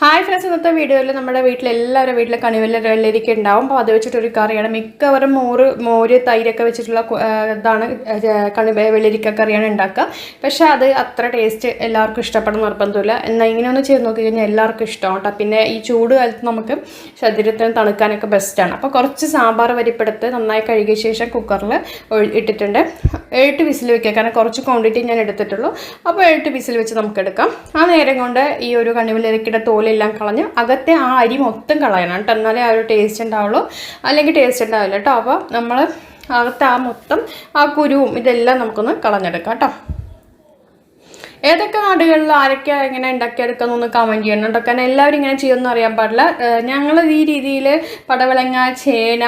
Hi friends ഇന്നത്തെ വീഡിയോയിൽ നമ്മുടെ വീട്ടിൽ എല്ലാവരുടെ വീട്ടിലെ കണിവെല്ല വെള്ളരിക്ക ഉണ്ടാവും. അപ്പോൾ അത് വെച്ചിട്ടൊരു കറിയാണ്. മിക്കവരും മോര് മോര് തൈരൊക്കെ വെച്ചിട്ടുള്ള ഇതാണ് കണി വെള്ളരിക്ക കറിയാണ് ഉണ്ടാക്കുക. പക്ഷേ അത് അത്ര ടേസ്റ്റ് എല്ലാവർക്കും ഇഷ്ടപ്പെടുന്ന നിർബന്ധമില്ല. എന്നാൽ ഇങ്ങനെ ഒന്ന് ചെയ്ത് നോക്കി കഴിഞ്ഞാൽ എല്ലാവർക്കും ഇഷ്ടമാണ് കേട്ടോ. പിന്നെ ഈ ചൂട് കാലത്ത് നമുക്ക് ശരീരത്തിന് തണുക്കാനൊക്കെ ബെസ്റ്റാണ് അപ്പോൾ കുറച്ച് സാമ്പാർ വരിപ്പെടുത്ത് നന്നായി കഴുകിയ ശേഷം കുക്കറിൽ ഇട്ടിട്ടുണ്ട്. എട്ട് വിസിൽ വെക്കുക. കാരണം കുറച്ച് ക്വാണ്ടിറ്റി ഞാൻ എടുത്തിട്ടുള്ളൂ. അപ്പോൾ എട്ട് വിസിൽ വെച്ച് നമുക്ക് എടുക്കാം. ആ നേരം കൊണ്ട് ഈ ഒരു കണിവെള്ളരിക്കയുടെ തോലെല്ലാം കളഞ്ഞ് അകത്തെ ആ അരി മൊത്തം കളയണം കേട്ടോ. എന്നാലേ ആ ഒരു ടേസ്റ്റ് ഉണ്ടാവുള്ളൂ. അല്ലെങ്കിൽ ടേസ്റ്റ് ഉണ്ടാവില്ല കേട്ടോ. അപ്പോൾ നമ്മൾ അകത്തെ ആ മൊത്തം ആ കുരുവും ഇതെല്ലാം നമുക്കൊന്ന് കളഞ്ഞെടുക്കാം കേട്ടോ. ഏതൊക്കെ നാടുകളിൽ ആരൊക്കെ ഇങ്ങനെ ഉണ്ടാക്കിയെടുക്കുന്നു ഒന്ന് കമന്റ് ചെയ്യണം കേട്ടോ. കാരണം എല്ലാവരും ഇങ്ങനെ ചെയ്യുമെന്ന് അറിയാൻ പാടില്ല. ഞങ്ങൾ ഈ രീതിയിൽ പടവലങ്ങ ചേന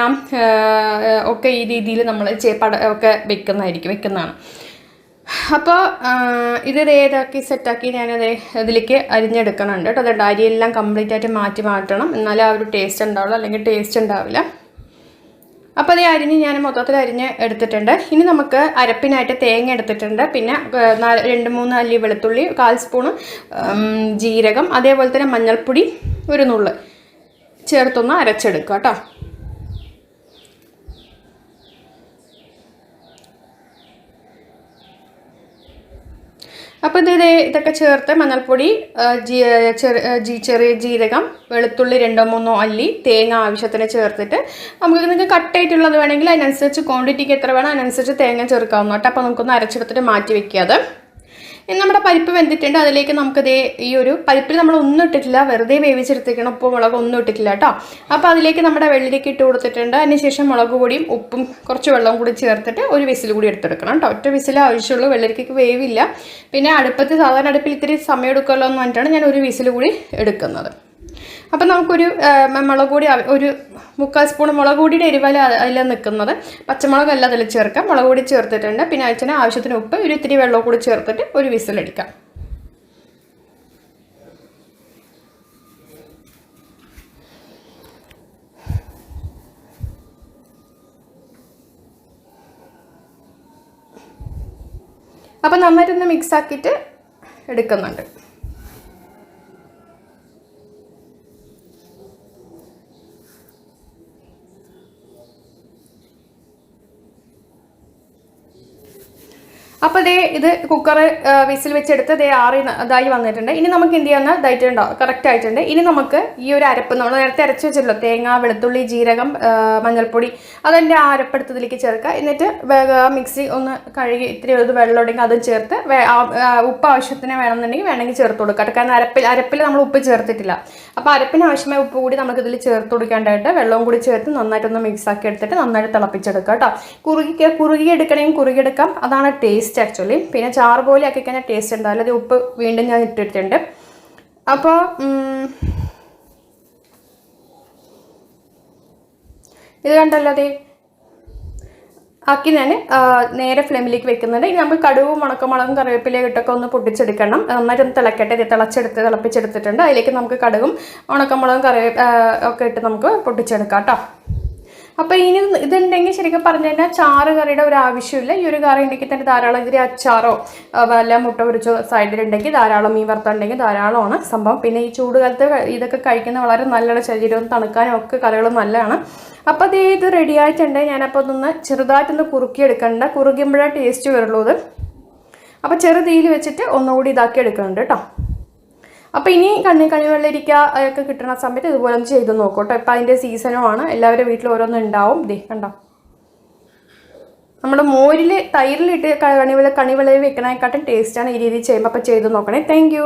ഒക്കെ ഈ രീതിയിൽ നമ്മൾ ചേ പട ഒക്കെ വെക്കുന്നതായിരിക്കും വെക്കുന്നതാണ്. അപ്പോൾ ഇത് ഏതാക്കി സെറ്റാക്കി ഞാനത് ഇതിലേക്ക് അരിഞ്ഞെടുക്കണുണ്ട് കേട്ടോ. അതുകൊണ്ട് അരിയെല്ലാം കംപ്ലീറ്റ് ആയിട്ട് മാറ്റി മാറ്റണം. എന്നാലേ ആ ഒരു ടേസ്റ്റ് ഉണ്ടാവുള്ളൂ. അല്ലെങ്കിൽ ടേസ്റ്റ് ഉണ്ടാവില്ല. അപ്പോൾ അത് അരിഞ്ഞ് ഞാൻ മൊത്തത്തിൽ അരിഞ്ഞ് എടുത്തിട്ടുണ്ട്. ഇനി നമുക്ക് അരപ്പിനായിട്ട് തേങ്ങ എടുത്തിട്ടുണ്ട്. പിന്നെ രണ്ട് മൂന്ന് അല്ലി വെളുത്തുള്ളി കാൽ സ്പൂണ് ജീരകം അതേപോലെ തന്നെ മഞ്ഞൾപ്പൊടി ഒരു നുള്ള്. ചേർത്തൊന്ന് അരച്ചെടുക്കുക കേട്ടോ. അപ്പോൾ ഇത് ഇതൊക്കെ ചേർത്ത് മഞ്ഞൾപ്പൊടി ജീ- ചെറു- ചെറിയ ജീരകം വെളുത്തുള്ളി രണ്ടോ മൂന്നോ അല്ലി തേങ്ങ ആവശ്യത്തിന് ചേർത്തിട്ട് നമുക്ക് നിങ്ങൾക്ക് കട്ടായിട്ടുള്ളത് വേണമെങ്കിൽ അതിനനുസരിച്ച് ക്വാണ്ടിറ്റിക്ക് എത്ര വേണം അതിനനുസരിച്ച് തേങ്ങ ചേർക്കാവുന്ന അപ്പോൾ നമുക്കൊന്ന് അരച്ചെടുത്തിട്ട് മാറ്റി വെക്കാതെ ഇനി നമ്മുടെ പരിപ്പ് വെന്തിട്ടുണ്ട്. അതിലേക്ക് നമുക്ക് ദേ ഈ ഒരു പരിപ്പിൽ നമ്മൾ ഒന്നും ഇട്ടിട്ടില്ല. വെറുതെ വേവിച്ചെടുത്തേക്കണം. ഉപ്പും മുളക് ഒന്നും ഇട്ടിട്ടില്ല കേട്ടോ അപ്പോൾ അതിലേക്ക് നമ്മുടെ വെള്ളിലേക്ക് ഇട്ട് കൊടുത്തിട്ടുണ്ട്. അതിനുശേഷം മുളക് പൊടിയും ഉപ്പും കുറച്ച് വെള്ളവും കൂടി ചേർത്തിട്ട് ഒരു വിസിൽ കൂടി എടുത്തെടുക്കണം കേട്ടോ ഒറ്റ വിസിൽ ആവശ്യമുള്ളൂ. വെള്ളരിക്കയ്ക്ക് വേവില്ല. പിന്നെ അടുപ്പത്ത് സാധാരണ അടുപ്പിൽ ഇത്തിരി സമയം എടുക്കുമല്ലോ എന്ന് പറഞ്ഞിട്ടാണ് ഞാൻ ഒരു വിസിൽ കൂടി എടുക്കുന്നത്. അപ്പം നമുക്കൊരു മുളക് പൊടി ഒരു മുക്കാൽ സ്പൂൺ മുളക് പൊടിയുടെ എരിവല അതിൽ നിൽക്കുന്നത് പച്ചമുളകല്ല അതിൽ ചേർക്കാം മുളക് പൊടി ചേർത്തിട്ടുണ്ട്. പിന്നെ അതിന് ആവശ്യത്തിന് ഉപ്പ് ഒരു ഇത്തിരി വെള്ളവും കൂടി ചേർത്തിട്ട് ഒരു വിസിലടിക്കാം. അപ്പം നന്നായിട്ടൊന്ന് മിക്സ് ആക്കിയിട്ട് എടുക്കുന്നുണ്ട്. അപ്പോൾ ദേ ഇത് കുക്കർ വിസിൽ വെച്ചെടുത്ത് ദേ ആറി ഇതായി വന്നിട്ടുണ്ട്. ഇനി നമുക്ക് എന്ത് ചെയ്യാൻ ഇതായിട്ടുണ്ടോ? കറക്റ്റ് ആയിട്ടുണ്ട്. ഇനി നമുക്ക് ഈ ഒരു അരപ്പ് നമ്മൾ നേരത്തെ അരച്ച് വെച്ചല്ലോ തേങ്ങ വെളുത്തുള്ളി ജീരകം മഞ്ഞൾപ്പൊടി അതെന്റെ ആ അരപ്പെടുത്തതിലേക്ക് ചേർക്കുക. എന്നിട്ട് മിക്സി ഒന്ന് കഴുകി ഇത്തിരി ഒരു വെള്ളം ഉണ്ടെങ്കിൽ അതും ചേർത്ത് ഉപ്പ് ആവശ്യത്തിന് വേണമെന്നുണ്ടെങ്കിൽ വേണമെങ്കിൽ ചേർത്ത് കൊടുക്കുക. കാരണം അരപ്പിൽ അരപ്പിൽ നമ്മൾ ഉപ്പ് ചേർത്തിട്ടില്ല. അപ്പോൾ അരപ്പിന് ആവശ്യമായ ഉപ്പ് കൂടി നമുക്ക് ഇതിൽ ചേർത്ത് കൊടുക്കേണ്ടതായിട്ട് വെള്ളവും കൂടി ചേർത്ത് നന്നായിട്ടൊന്ന് മിക്സ് ആക്കി എടുത്തിട്ട് നന്നായിട്ട് തിളപ്പിച്ചെടുക്കുക കേട്ടോ. കുറുകി കുറുകി എടുക്കണമെങ്കിൽ കുറുകി എടുക്കാം. അതാണ് ടേസ്റ്റ് ആക്ച്വലി പിന്നെ ചാറ് പോലെ ആക്കി കഴിഞ്ഞാൽ ടേസ്റ്റ് ഉണ്ടാവില്ല അത് ഉപ്പ് വീണ്ടും ഞാൻ ഇട്ടിട്ടുണ്ട് അപ്പോൾ ഇത് കണ്ടല്ലോ അതെ ആക്കി ഞാൻ നേരെ ഫ്ലെയിമിലേക്ക് വെക്കുന്നുണ്ട്. ഇനി നമുക്ക് കടുവും മുളക്കുമുളകും കറിവേപ്പിലയും ഇട്ടൊക്കെ ഒന്ന് പൊട്ടിച്ചെടുക്കണം. നന്നായിട്ട് ഒന്ന് തിളക്കട്ടെ. ഇത് തിളച്ചെടുത്ത് തിളപ്പിച്ചെടുത്തിട്ടുണ്ട്. അതിലേക്ക് നമുക്ക് കടുകും ഉണക്കമുളകും കറിവേ ഒക്കെ ഇട്ട് നമുക്ക് പൊട്ടിച്ചെടുക്കാം കേട്ടോ. അപ്പോൾ ഇനി ഇതുണ്ടെങ്കിൽ ശരിക്കും പറഞ്ഞു കഴിഞ്ഞാൽ ചാറ് കറിയുടെ ഒരു ആവശ്യമില്ല. ഈ ഒരു കറി ഉണ്ടെങ്കിൽ തന്നെ ധാരാളം ഇതിൽ അച്ചാറോ വല്ല മുട്ട പൊരിച്ചോ സൈഡിലുണ്ടെങ്കിൽ ധാരാളം മീൻ വറുത്തുണ്ടെങ്കിൽ ധാരാളമാണ് സംഭവം. പിന്നെ ഈ ചൂട് കാലത്ത് ഇതൊക്കെ കഴിക്കുന്ന വളരെ നല്ലതാണ് ശരീരവും തണുക്കാനും ഒക്കെ കറികൾ നല്ലതാണ്. അപ്പോൾ അതേ ഇത് റെഡി ആയിട്ടുണ്ട്. ഞാനപ്പോൾ അതൊന്ന് ചെറുതായിട്ടൊന്ന് കുറുക്കിയെടുക്കണ്ട. കുറുകുമ്പോഴേ ടേസ്റ്റ് വരുള്ളൂ അത് അപ്പോൾ ചെറു തീയിൽ വെച്ചിട്ട് ഒന്നുകൂടി ഇതാക്കി എടുക്കുന്നുണ്ട് കേട്ടോ. അപ്പോൾ ഇനി കണ്ണി കണി വെള്ളരിക്ക ഒക്കെ കിട്ടുന്ന സമയത്ത് ഇതുപോലെ ഒന്ന് ചെയ്ത് നോക്കും കേട്ടോ. ഇപ്പം അതിന്റെ സീസണും ആണ്. എല്ലാവരുടെ വീട്ടിലും ഓരോന്നും ഉണ്ടാവും. ദേ കണ്ടോ? നമ്മുടെ മോരിൽ തൈരിലിട്ട് കണിവെള്ള കണിവെള്ളയിൽ വെക്കണേക്കാട്ടും ടേസ്റ്റാണ് ഈ രീതിയിൽ ചെയ്യുമ്പോൾ അപ്പോൾ ചെയ്ത് നോക്കണേ. താങ്ക്